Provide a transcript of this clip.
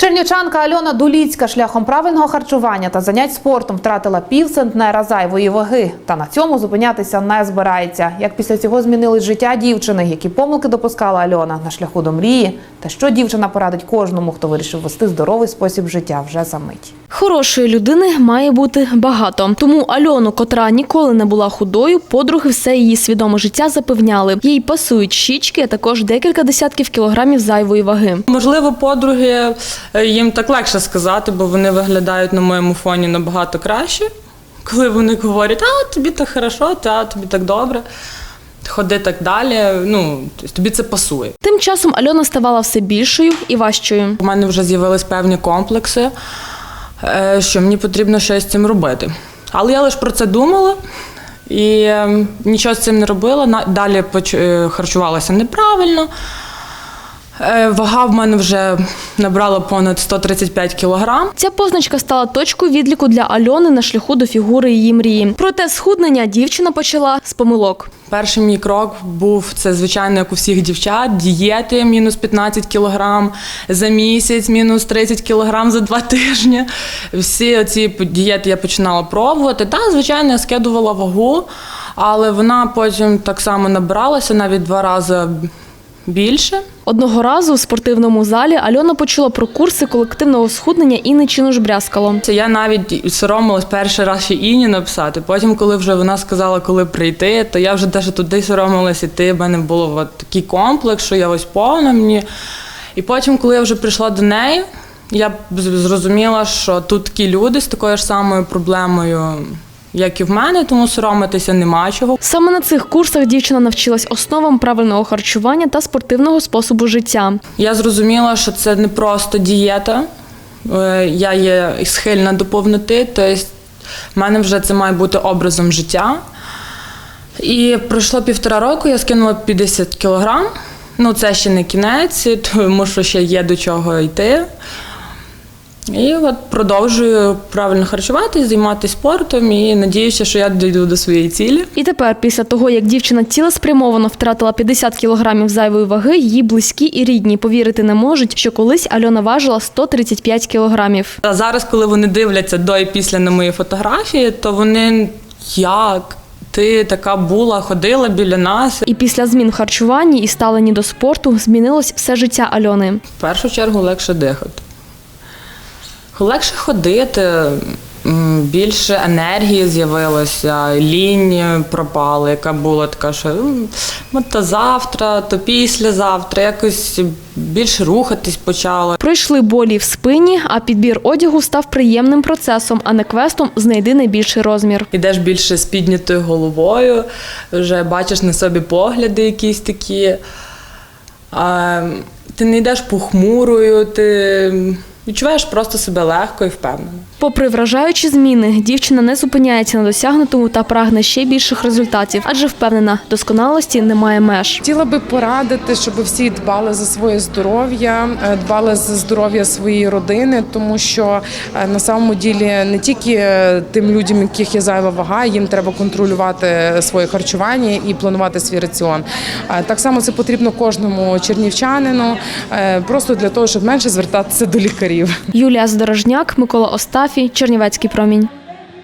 Чернівчанка Альона Дуліцька шляхом правильного харчування та занять спортом втратила півцентнера зайвої ваги. Та на цьому зупинятися не збирається. Як після цього змінилось життя дівчини, які помилки допускала Альона на шляху до мрії, та що дівчина порадить кожному, хто вирішив вести здоровий спосіб життя вже за мить. Хорошої людини має бути багато. Тому Альону, котра ніколи не була худою, подруги все її свідоме життя запевняли. Їй пасують щічки, а також декілька десятків кілограмів зайвої ваги. Можливо, подруги е, їм так легше сказати, бо вони виглядають на моєму фоні набагато краще. Коли вони говорять, а тобі так хорошо, та тобі так добре, ходи так далі. Ну, тобі це пасує. Тим часом Альона ставала все більшою і важчою. У мене вже з'явились певні комплекси, що мені потрібно щось з цим робити. Але я лише про це думала і е, нічого з цим не робила. Далі е, харчувалася неправильно. Е, Вага в мене вже набрала понад 135 кілограм. Ця позначка стала точкою відліку для Альони на шляху до фігури її мрії. Проте схуднення дівчина почала з помилок. Перший мій крок був це, звичайно, як у всіх дівчат, дієти мінус 15 кілограм за місяць, мінус 30 кілограм за два тижні. Всі ці дієти я починала пробувати. Та, звичайно, я скидувала вагу, але вона потім так само набралася навіть два рази більше. Одного разу у спортивному залі Альона почула про курси колективного схуднення і нечину ж брязкало. Це Я навіть соромилась перший раз ще Іні написати. Потім, коли вже вона сказала, коли прийти, то я вже теж туди соромилась іти. В мене було от такий комплекс, що я ось повна мені. І потім, коли я вже прийшла до неї, я зрозуміла, що тут такі люди з такою ж самою проблемою, як і в мене, тому соромитися нема чого. Саме на цих курсах дівчина навчилась основам правильного харчування та спортивного способу життя. Я зрозуміла, що це не просто дієта. Е, Я є схильна до повноти, тобто в мене вже це має бути образом життя. І пройшло півтора року, я скинула 50 кілограм. Ну, це ще не кінець, тому що ще є до чого йти. І от продовжую правильно харчуватися, займатися спортом і надіюся, що я дійду до своєї цілі. І тепер, після того, як дівчина цілеспрямовано втратила 50 кілограмів зайвої ваги, її близькі і рідні повірити не можуть, що колись Альона важила 135 кілограмів. А зараз, коли вони дивляться до і після на мої фотографії, то вони як? Ти така була, ходила біля нас. І після змін в харчуванні і ставленні до спорту змінилось все життя Альони. В першу чергу легше дихати. Легше ходити, більше енергії з'явилося, лінь пропала, яка була така, що то завтра, то післязавтра, якось більше рухатись почала. Пройшли болі в спині, а підбір одягу став приємним процесом, а не квестом знайди найбільший розмір. Ідеш більше з піднятою головою, вже бачиш на собі погляди якісь такі. А, ти не йдеш похмурою, ти відчуваєш просто себе легко і впевнено. Попри вражаючі зміни, дівчина не зупиняється на досягнутому та прагне ще більших результатів, адже впевнена, досконалості немає меж. Хотіла би порадити, щоб всі дбали за своє здоров'я, е, дбали за здоров'я своєї родини, тому що е, на самому ділі не тільки е, тим людям, яких є зайва вага, їм треба контролювати своє харчування і планувати свій раціон. Так само це потрібно кожному чернівчанину, просто для того, щоб менше звертатися до лікарів. Юлія Здорожняк, Микола Остафій, Чернівецький промінь.